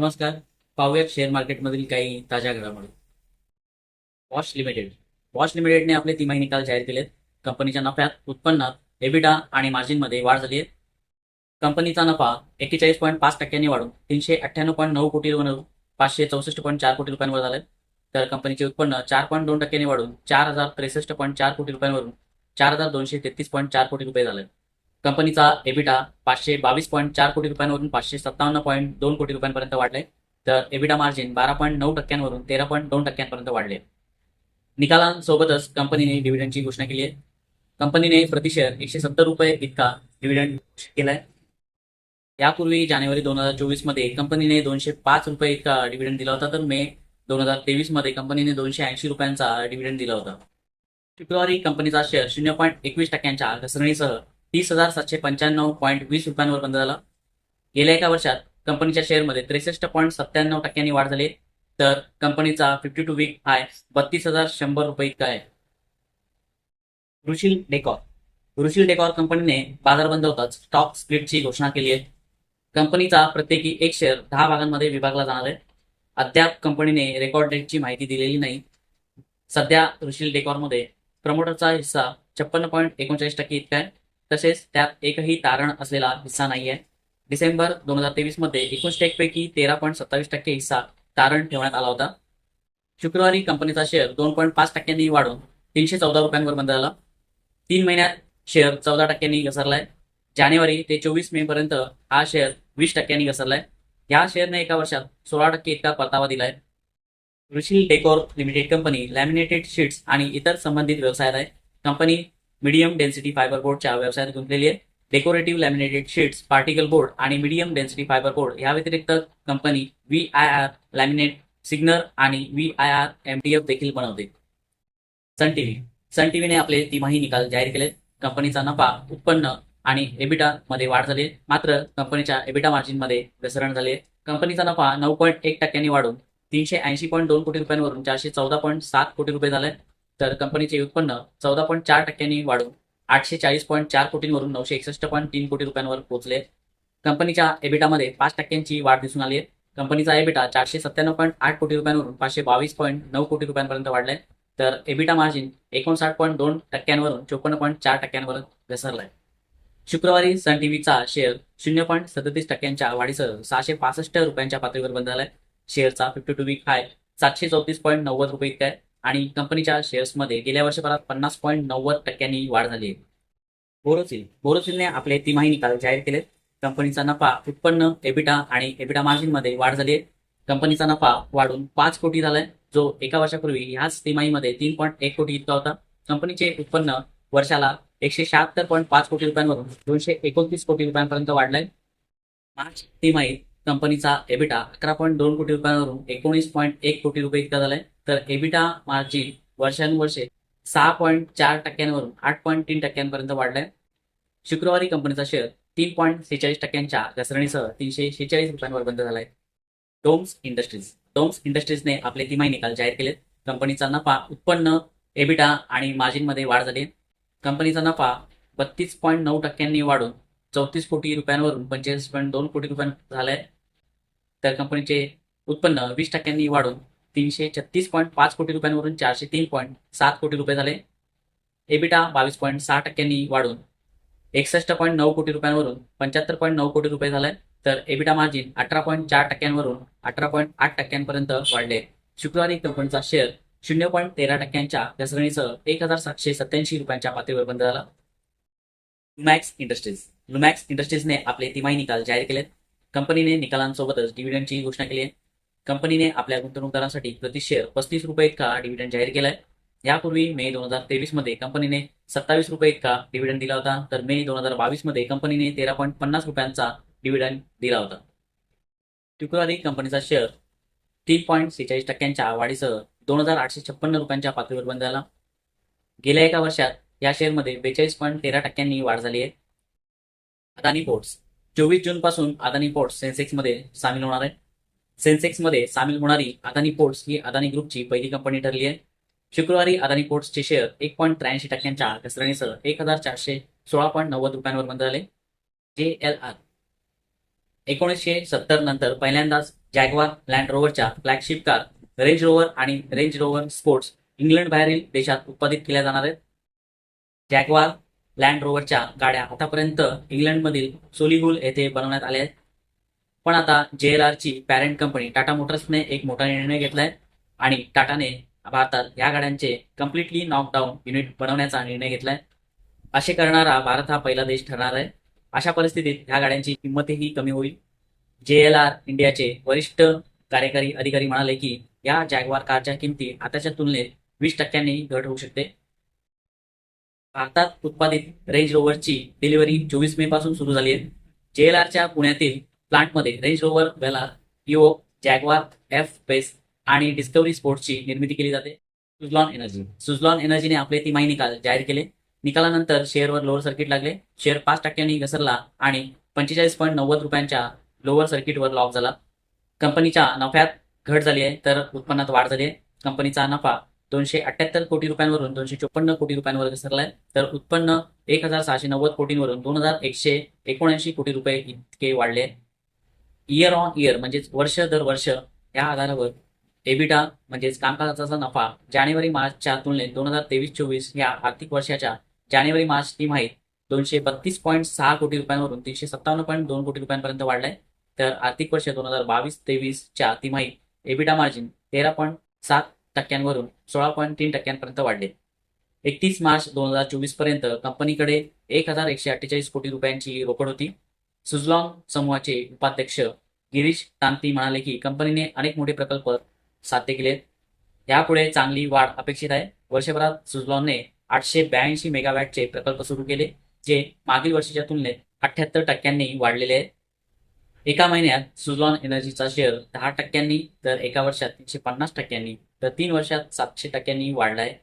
नमस्कार. पाहूयात शेअर मार्केटमधील काही ताज्या घडामोडी. वॉश लिमिटेड वॉश लिमिटेडने आपले तिमाही निकाल जाहीर केलेत. कंपनीच्या नफ्यात उत्पन्नात एबिडा आणि मार्जिनमध्ये वाढ झाली आहे. कंपनीचा नफा एक्केचाळीस पॉईंट पाच टक्क्यांनी वाढून तीनशे अठ्ठ्याण्णव पॉईंट नऊ कोटी पाचशे चौसष्ट पॉईंट चार कोटी रुपयांवर झाले तर कंपनीचे उत्पन्न चार पॉईंट दोन टक्क्यांनी वाढून चार हजार त्रेसष्ट पॉईंट चार कोटी रुपयांवरून चार हजार दोनशे तेहतीस पॉईंट चार कोटी रुपये झाले कंपनीचा एबिटा पाचशे बावीस पॉईंट चार कोटी रुपयांवरून पाचशे सत्तावन्न पॉईंट दोन कोटी रुपयांपर्यंत वाढले. तर एबिटा मार्जिन बारा पॉईंट नऊ टक्क्यांवरून तेरा पॉईंट दोन टक्क्यांपर्यंत वाढले. निकालांसोबतच कंपनीने डिव्हिडंडची घोषणा केली आहे. कंपनीने प्रतिशेअर एकशे सत्तर रुपये इतका डिव्हिडंड केलाय. यापूर्वी जानेवारी दोन हजार चोवीसमध्ये कंपनीने दोनशे पाच रुपये इतका डिव्हिडंड दिला होता तर मे दोन हजार तेवीसमध्ये कंपनीने दोनशे ऐंशी रुपयांचा डिव्हिडंड दिला होता. शुक्रवारी कंपनीचा शेअर शून्य पॉईंट एकवीस टक्क्यांच्या घसरणीसह तीस हजार सातशे पंच्याण्णव पॉईंट वीस रुपयांवर बंद झाला. गेल्या एका वर्षात कंपनीच्या शेअरमध्ये त्रेसष्ट पॉईंट सत्त्याण्णव टक्क्यांनी वाढ झाली. तर कंपनीचा फिफ्टी टू वीक हाय बत्तीस हजार शंभर रुपये इतका आहे. रुशील डेकॉर. रुशील डेकॉर कंपनीने बाजार बंद होताच स्टॉक स्प्लिटची घोषणा केली आहे. कंपनीचा प्रत्येकी एक शेअर दहा भागांमध्ये विभागला जाणार आहे. अद्याप कंपनीने रेकॉर्ड डेटची माहिती दिलेली नाही. सध्या रुशील डेकॉरमध्ये प्रमोटरचा हिस्सा छप्पन्न पॉईंट एकोणचाळीस टक्के इतका आहे. तसेच त्यात एकही तारण असलेला हिस्सा नाहीये. डिसेंबर दोन हजार तेवीसमध्ये एकूण स्टेकपैकी तेरा पॉईंट सत्तावीस टक्के हिस्सा तारण ठेवण्यात आला होता. शुक्रवारी कंपनीचा शेअर दोन पॉईंट पाच टक्क्यांनी वाढून तीनशे चौदा रुपयांवर बंद झाला. तीन महिन्यात शेअर चौदा टक्क्यांनी घसरलाय. जानेवारी ते चोवीस मे पर्यंत हा शेअर वीस टक्क्यांनी घसरलाय. या शेअरने एका वर्षात सोळा टक्के इतका परतावा दिलाय. Rushil decor limited company laminated sheets आणि इतर संबंधित व्यवसायात आहे. कंपनी मीडियम डेन्सिटी फायबर बोर्डच्या व्यवसायात गुंतलेली आहे. Decorative laminated sheets particle board आणि मीडियम डेन्सिटी फायबर बोर्ड या व्यतिरिक्त company V I R laminate सिग्नर आणि V I R M D F देखील बनवते. सन टीव्ही सन टीव्हीने आपले तिमाही निकाल जाहीर केले. कंपनीचा नफा उत्पन्न आणि एबिटा मध्ये वाढ झाली मात्र कंपनीच्या एबिटा मार्जिनमध्ये घसरण झाली कंपनीचा नफा नऊ पॉईंट एक टक्क्यांनी वाढून तीनशे ऐंशी पॉईंट दोन कोटी रुपयांवरून चारशे चौदा पॉईंट सात कोटी रुपये झाले तर कंपनीचे उत्पन्न चौदा पॉईंट चार टक्क्यांनी वाढून आठशे चाळीस पॉईंट चार कोटींवरून नऊशे एकसष्ट पॉईंट तीन कोटी रुपयांवर पोहोचले. कंपनीच्या एबिटामध्ये पाच टक्क्यांची वाढ दिसून आली आहे. कंपनीचा एबिटा चारशे सत्त्याण्णव पॉईंट आठ कोटी रुपयांवरून पाचशे बावीस पॉईंट नऊ कोटी रुपयांपर्यंत वाढलाय. तर एबिटा मार्जिन एकोणसाठ पॉईंट दोन टक्क्यांवरून चोपन्न पॉईंट चार टक्क्यांवर घसरलाय. शुक्रवारी सन टीव्हीचा शेअर शून्य पॉईंट सदतीस टक्क्यांच्या वाढीसह सहाशे पासष्ट रुपयांच्या पातळीवर बंद झालाय. शेअरचा फिफ्टी टू वीक हाय सातशे चौतीस पॉईंट नव्वद रुपये इतका आहे. आणि कंपनीच्या शेअर्समध्ये गेल्या वर्षभरात पन्नास पॉईंट नव्वद टक्क्यांनी वाढ झाली आहे. बोरोसिल. बोरोसिलने आपले तिमाही निकाल जाहीर केले कंपनीचा नफा उत्पन्न एबिटा आणि एबिटा मार्जिनमध्ये वाढ झाली आहे. कंपनीचा नफा वाढून पाच कोटी झालाय जो एका वर्षापूर्वी ह्याच तिमाहीमध्ये तीन पॉईंट एक कोटी इतका होता. कंपनीचे उत्पन्न वर्षाला एकशे शहात्तर पॉईंट पाच कोटी रुपयांवरून दोनशे एकोणतीस कोटी रुपयांपर्यंत वाढलंय. मार्च तिमाहीत कंपनीचा एबिटा अकरा पॉईंट दोन कोटी रुपयांवरून एकोणीस पॉईंट एक कोटी रुपये इतका झालाय. तर एबिटा मार्जिन वर्षानुवर्षे सहा पॉईंट चार टक्क्यांवरून आठ पॉईंट तीन टक्क्यांपर्यंत वाढलाय. शुक्रवारी कंपनीचा शेअर तीन पॉईंट सेहेचाळीस टक्क्यांच्या घसरणीसह तीनशे शेहेचाळीस रुपयांवर बंद झालाय. डोम्स इंडस्ट्रीज डोम्स इंडस्ट्रीजने आपले तिमाही निकाल जाहीर केलेत. कंपनीचा नफा उत्पन्न एबिटा आणि मार्जिनमध्ये वाढ झाली कंपनीचा नफा बत्तीस पॉईंट नऊ टक्क्यांनी वाढून चौतीस कोटी रुपयांवरून पंचेचाळीस पॉईंट दोन कोटी रुपयांत झालाय. तर कंपनीचे उत्पन्न वीस टक्क्यांनी वाढून तीनशे छत्तीस पॉईंट पाच कोटी रुपयांवरून चारशे तीन पॉईंट सात कोटी रुपये झाले. एबिटा बावीस पॉईंट सहा टक्क्यांनी वाढून एकसष्ट पॉईंट नऊ कोटी रुपयांवरून पंच्याहत्तर पॉईंट नऊ कोटी रुपये झाले. तर एबिटा मार्जिन अठरा पॉईंट चार टक्क्यांवरून अठरा पॉईंट आठ टक्क्यांपर्यंत वाढले. शुक्रवारी कंपनीचा शेअर शून्य पॉईंट तेरा टक्क्यांच्या घसरणीसह एक हजार सातशे सत्याऐंशी रुपयांच्या पातळीवर बंद झाला. लुमॅक्स इंडस्ट्रीज लुमॅक्स इंडस्ट्रीजने आपले तिमाही निकाल जाहीर केलेत. कंपनीने निकालांसोबतच डिव्हिडंडची घोषणा केली आहे. कंपनीने आपल्या गुंतवणूकदारांसाठी प्रति शेअर पस्तीस रुपये इतका डिव्हिडंड जाहीर केलाय. यापूर्वी मे दोन हजार तेवीसमध्ये कंपनीने सत्तावीस रुपये इतका डिव्हिडंड दिला होता. तर मे दोन हजार बावीसमध्ये कंपनीने तेरा पॉईंट पन्नास रुपयांचा डिव्हिडंड दिला होता. शुक्रवारी कंपनीचा शेअर तीन पॉईंट सेहेचाळीस टक्क्यांच्या वाढीसह दोन हजार आठशे छप्पन्न रुपयांच्या पातळीवर बंद झाला. गेल्या एका वर्षात या शेअरमध्ये बेचाळीस पॉईंट तेरा टक्क्यांनी वाढ झाली आहे. अदानी पोर्ट्स चोवीस जून पासून अदानी पोर्ट्स सेन्सेक्समध्ये सामील होणार आहे. सेन्सेक्समध्ये सामील होणारी अदानी पोर्ट्स ही अदानी ग्रुपची पहिली कंपनी ठरली आहे. शुक्रवारी अदानी पोर्ट्सचे शेअर एक पॉईंट त्र्याऐंशी टक्क्यांच्या घसरणीसह एक हजार चारशे सोळा पॉईंट नव्वद रुपयांवर बंद झाले. जे एल आर एकोणीसशे सत्तर नंतर पहिल्यांदाच जॅगवार लँड रोव्हरच्या फ्लॅगशिप कार रेंज रोव्हर आणि रेंज रोव्हर स्पोर्ट्स इंग्लंड बाहेरील देशात उत्पादित केल्या जाणार आहेत. जॅगवार लँड रोवरच्या गाड्या आतापर्यंत इंग्लंडमधील सोलिहुल येथे बनवण्यात आल्या आहेत. पण आता जे एल आरची पॅरेंट कंपनी टाटा मोटर्सने एक मोठा निर्णय घेतलाय आणि टाटाने भारतात या गाड्यांचे कम्प्लिटली नॉकडाऊन युनिट बनवण्याचा निर्णय घेतलाय. असे करणारा भारत हा पहिला देश ठरणार आहे. अशा परिस्थितीत ह्या गाड्यांची किंमतही कमी होईल. जे एल आर इंडियाचे वरिष्ठ कार्यकारी अधिकारी म्हणाले की या जॅगवार कारच्या किमती आताच्या तुलनेत वीस टक्क्यांनी घट होऊ शकते. भारतात उत्पादित रेंज रोव्हरची डिलिव्हरी चोवीस मे पासून सुरू झाली आहे. जे एल आरच्या पुण्यातील प्लांटमध्ये रेंज रोव्हर वेलार इओ जॅगवार एफ बेस आणि डिस्कवरी स्पोर्ट्सची निर्मिती केली जाते. सुझलॉन एनर्जी सुझलॉन एनर्जीने आपले तिमाही निकाल जाहीर केले. निकालानंतर शेअरवर लोअर सर्किट लागले. शेअर पाच टक्क्यांनी घसरला आणि पंचेचाळीस पॉईंट नव्वद रुपयांच्या लोअर सर्किटवर लॉक झाला. कंपनीच्या नफ्यात घट झाली आहे तर उत्पन्नात वाढ झाली आहे. कंपनीचा नफा दोनशे अठ्याहत्तर कोटी रुपयांवरून दोनशे चोपन्न कोटी रुपयांवर घसरलाय. तर उत्पन्न एक हजार सहाशे नव्वद कोटींवरून दोन हजार एकशे एकोणऐंशी कोटी रुपये इतके वाढले. इयर ऑन इयर म्हणजेच वर्ष दर वर्ष या आधारावर एबिटा म्हणजेच कामकाजाचा नफा जानेवारी मार्चच्या तुलनेत दोन हजार तेवीस चोवीस या आर्थिक वर्षाच्या जानेवारी मार्च तिमाहीत दोनशे बत्तीस पॉईंट सहा कोटी रुपयांवरून तीनशे सत्तावन्न पॉईंट दोन कोटी रुपयांपर्यंत वाढलाय. तर आर्थिक वर्ष दोन हजार बावीस तेवीसच्या तिमाहीत एबिटा मार्जिन तेरा पॉईंट सात टक्क्यांवरून सोळा पॉईंट तीन टक्क्यांपर्यंत वाढले. एकतीस मार्च दोन हजार चोवीसपर्यंत कंपनीकडे एक हजार एकशे अठ्ठेचाळीस कोटी रुपयांची रोकड होती. सुझलॉन समूहाचे उपाध्यक्ष गिरीश तांती म्हणाले की कंपनीने अनेक मोठे प्रकल्प साध्य केले यापुढे चांगली वाढ अपेक्षित आहे. वर्षभरात सुजलॉनने आठशे ब्याऐंशी मेगावॅटचे प्रकल्प सुरू केले जे मागील वर्षीच्या तुलनेत अठ्ठ्याहत्तर टक्क्यांनी वाढलेले आहेत. एका महिन्यात सुझलॉन एनर्जीचा शेअर दहा टक्क्यांनी तर एका वर्षात तीनशे पन्नास टक्क्यांनी तर तीन वर्षात सातशे टक्क्यांनी वाढला आहे